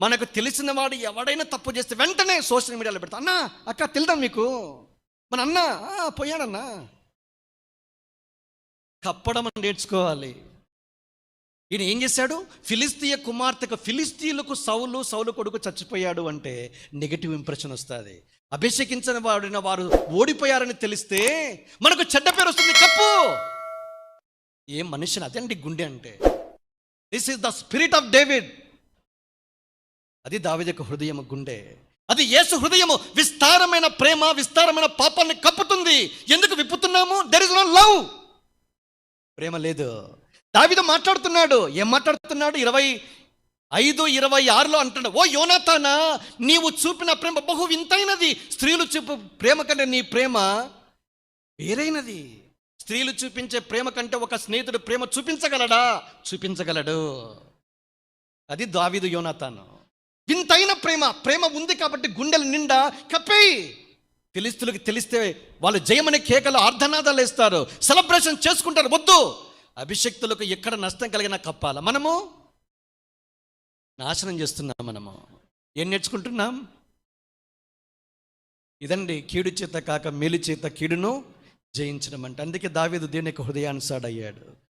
మనకు తెలిసిన వాడు ఎవడైనా తప్పు చేస్తే వెంటనే సోషల్ మీడియాలో పెడతా. అన్నా అక్క తెలుదాం మీకు? మన అన్న పోయాడన్నా. కప్పడం అని నేర్చుకోవాలి. ఈయన ఏం చేశాడు? ఫిలిస్తీయ కుమార్తెకు ఫిలిస్తీయులకు సౌలు సౌలు కొడుకు చచ్చిపోయాడు అంటే నెగిటివ్ ఇంప్రెషన్ వస్తుంది. అభిషేకించిన వాడిన వారు ఓడిపోయారని తెలిస్తే మనకు చెడ్డ పేరు వస్తుంది. కప్పు ఏం మనిషిని అదండి గుండె అంటే. This is the spirit of David అది దావిదకు హృదయము గుండె. అది యేసు హృదయము విస్తారమైన ప్రేమ విస్తారమైన పాపాన్ని కప్పుతుంది. ఎందుకు విప్పుతున్నాము? దెర్ ఇస్ నో లవ్ ప్రేమ లేదు. దావిద మాట్లాడుతున్నాడు. ఏం మాట్లాడుతున్నాడు? ఇరవై ఐదు ఇరవై ఆరులో అంటున్నాడు ఓ యోనాతానా నీవు చూపిన ప్రేమ బహు వింతైనది. స్త్రీలు చూపు ప్రేమ కంటే నీ ప్రేమ వేరైనది. స్త్రీలు చూపించే ప్రేమ కంటే ఒక స్నేహితుడు ప్రేమ చూపించగలడా? చూపించగలడు. అది దావిదు యోనాతాను. వింతైన ప్రేమ ప్రేమ ఉంది కాబట్టి గుండెల నిండా కప్పేయి. ఫిలిస్తులకు తెలిస్తే వాళ్ళు జయమనే కేకలు ఆర్ధనాదాలు వేస్తారు సెలబ్రేషన్ చేసుకుంటారు వద్దు. అభిషక్తులకు ఎక్కడ నష్టం కలిగినా కప్పాల మనము? నాశనం చేస్తున్నాం మనము. ఏం నేర్చుకుంటున్నాం? ఇదండి కీడు చేత కాక మేలు చేత కీడును జయించడం అంటే. అందుకే దావీదు దేవుని హృదయానుసాడయ్యాడు?